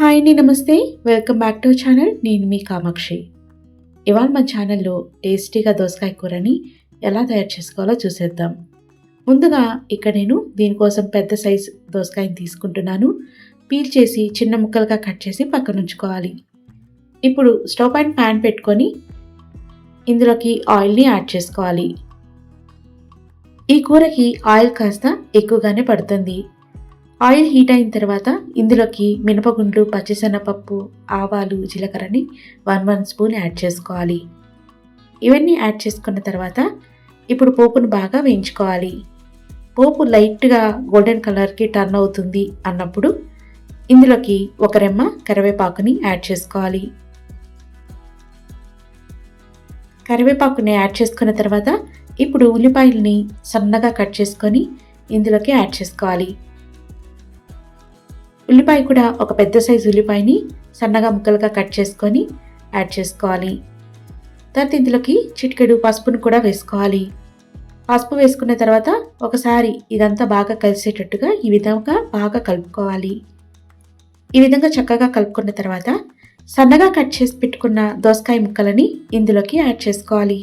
Hi అండి నమస్తే. Welcome back to channel. నేను మీ కామాక్షి. ఇవాళ మా ఛానల్లో టేస్టీగా దోసకాయ కూరని ఎలా తయారు చేసుకోవాలో చూసేద్దాం. ముందుగా ఇక్కడ నేను దీనికోసం పెద్ద సైజ్ దోసకాయని తీసుకుంటున్నాను. పీల్ చేసి చిన్న ముక్కలుగా కట్ చేసి పక్కన ఉంచుకోవాలి. ఇప్పుడు స్టవ్ పైన ప్యాన్ పెట్టుకొని ఇందులోకి ఆయిల్ని యాడ్ చేసుకోవాలి. ఈ కూరకి ఆయిల్ కాస్త ఎక్కువగానే పడుతుంది. ఆయిల్ హీట్ అయిన తర్వాత ఇందులోకి మినపగుండ్లు పచ్చిశనగపప్పు ఆవాలు జీలకర్రని వన్ వన్ స్పూన్ యాడ్ చేసుకోవాలి. ఇవన్నీ యాడ్ చేసుకున్న తర్వాత ఇప్పుడు పోపును బాగా వేయించుకోవాలి. పోపు లైట్గా గోల్డెన్ కలర్కి టర్న్ అవుతుంది అన్నప్పుడు ఇందులోకి ఒక రెమ్మ కరివేపాకుని యాడ్ చేసుకోవాలి. కరివేపాకుని యాడ్ చేసుకున్న తర్వాత ఇప్పుడు ఉల్లిపాయలని సన్నగా కట్ చేసుకొని ఇందులోకి యాడ్ చేసుకోవాలి. ఉల్లిపాయ కూడా ఒక పెద్ద సైజు ఉల్లిపాయని సన్నగా ముక్కలుగా కట్ చేసుకొని యాడ్ చేసుకోవాలి. తర్వాత ఇందులోకి చిటికెడు పసుపును కూడా వేసుకోవాలి. పసుపు వేసుకున్న తర్వాత ఒకసారి ఇదంతా బాగా కలిసేటట్టుగా ఈ విధంగా బాగా కలుపుకోవాలి. ఈ విధంగా చక్కగా కలుపుకున్న తర్వాత సన్నగా కట్ చేసి పెట్టుకున్న దోసకాయ ముక్కలని ఇందులోకి యాడ్ చేసుకోవాలి.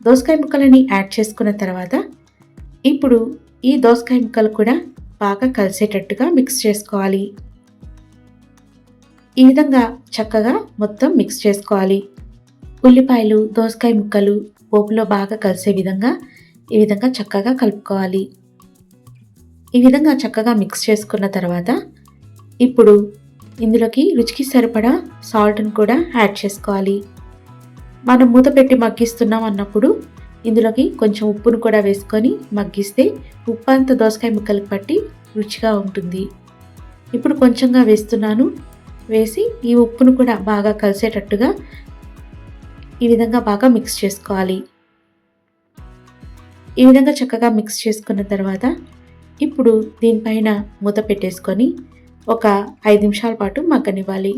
దోసకాయ ముక్కలని యాడ్ చేసుకున్న తర్వాత ఇప్పుడు ఈ దోసకాయ ముక్కలు కూడా బాగా కలిసేటట్టుగా మిక్స్ చేసుకోవాలి. ఈ విధంగా చక్కగా మొత్తం మిక్స్ చేసుకోవాలి. ఉల్లిపాయలు దోసకాయ ముక్కలు పోపులో బాగా కలిసే విధంగా ఈ విధంగా చక్కగా కలుపుకోవాలి. ఈ విధంగా చక్కగా మిక్స్ చేసుకున్న తర్వాత ఇప్పుడు ఇందులోకి రుచికి సరిపడా సాల్ట్ని కూడా యాడ్ చేసుకోవాలి. మనం మూత పెట్టి మగ్గిస్తున్నాం అన్నప్పుడు ఇందులోకి కొంచెం ఉప్పును కూడా వేసుకొని మగ్గిస్తే ఉప్పు అంత దోసకాయ ముక్కలకు పట్టి రుచిగా ఉంటుంది. ఇప్పుడు కొంచెంగా వేస్తున్నాను. వేసి ఈ ఉప్పును కూడా బాగా కలిసేటట్టుగా ఈ విధంగా బాగా మిక్స్ చేసుకోవాలి. ఈ విధంగా చక్కగా మిక్స్ చేసుకున్న తర్వాత ఇప్పుడు దీనిపైన మూత పెట్టేసుకొని ఒక ఐదు నిమిషాల పాటు మగ్గనివ్వాలి.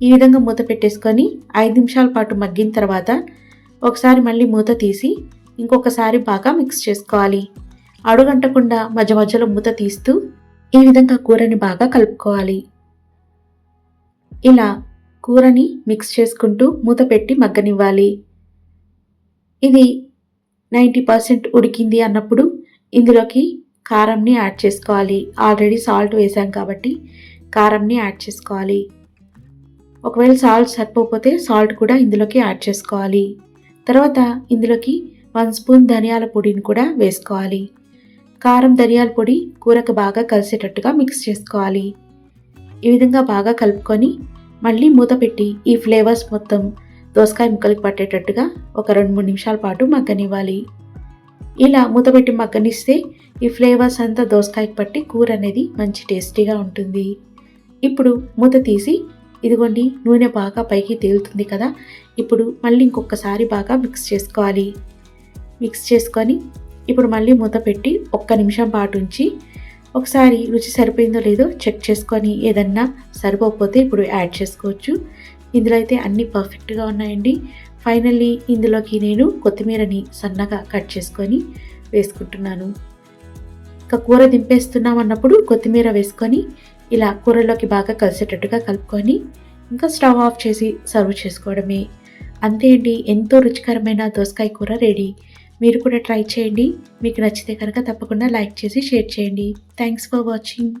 ఈ విధంగా మూత పెట్టేసుకొని ఐదు నిమిషాల పాటు మగ్గిన తర్వాత ఒకసారి మళ్ళీ మూత తీసి ఇంకొకసారి బాగా మిక్స్ చేసుకోవాలి. అడుగంటకుండా మధ్య మధ్యలో మూత తీస్తూ ఈ విధంగా కూరని బాగా కలుపుకోవాలి. ఇలా కూరని మిక్స్ చేసుకుంటూ మూత పెట్టి మగ్గనివ్వాలి. ఇది నైంటీ పర్సెంట్ ఉడికింది అన్నప్పుడు ఇందులోకి కారంని యాడ్ చేసుకోవాలి. ఆల్రెడీ సాల్ట్ వేసాం కాబట్టి కారంని యాడ్ చేసుకోవాలి. ఒకవేళ సాల్ట్ సరిపోతే సాల్ట్ కూడా ఇందులోకి యాడ్ చేసుకోవాలి. తర్వాత ఇందులోకి వన్ స్పూన్ ధనియాల పొడిని కూడా వేసుకోవాలి. కారం ధనియాల పొడి కూరకు బాగా కలిసేటట్టుగా మిక్స్ చేసుకోవాలి. ఈ విధంగా బాగా కలుపుకొని మళ్ళీ మూత పెట్టి ఈ ఫ్లేవర్స్ మొత్తం దోసకాయ ముక్కలకు పట్టేటట్టుగా ఒక రెండు మూడు నిమిషాల పాటు మగ్గనివ్వాలి. ఇలా మూత పెట్టి మగ్గనిస్తే ఈ ఫ్లేవర్స్ అంతా దోసకాయకి పట్టి కూర అనేది మంచి టేస్టీగా ఉంటుంది. ఇప్పుడు మూత తీసి ఇదిగోండి నూనె బాగా పైకి తేలుతుంది కదా ఇప్పుడు మళ్ళీ ఇంకొకసారి బాగా మిక్స్ చేసుకోవాలి. మిక్స్ చేసుకొని ఇప్పుడు మళ్ళీ మూత పెట్టి ఒక్క నిమిషం పాటు ఉంచి ఒకసారి రుచి సరిపోయిందో లేదో చెక్ చేసుకొని ఏదన్నా సరిపోకపోతే ఇప్పుడు యాడ్ చేసుకోవచ్చు. ఇందులో అయితే అన్నీ పర్ఫెక్ట్గా ఉన్నాయండి. ఫైనల్లీ ఇందులోకి నేను కొత్తిమీరని సన్నగా కట్ చేసుకొని వేసుకుంటున్నాను. ఇంకా కూర దింపేస్తున్నాం అన్నప్పుడు కొత్తిమీర వేసుకొని ఇలా కూరలోకి బాగా కలిసేటట్టుగా కలుపుకొని ఇంకా స్టవ్ ఆఫ్ చేసి సర్వ్ చేసుకోవడమే. అంతే అండి ఎంతో రుచికరమైన దోసకాయ కూర రెడీ. మీరు కూడా ట్రై చేయండి. మీకు నచ్చితే కనుక తప్పకుండా లైక్ చేసి షేర్ చేయండి. Thanks for watching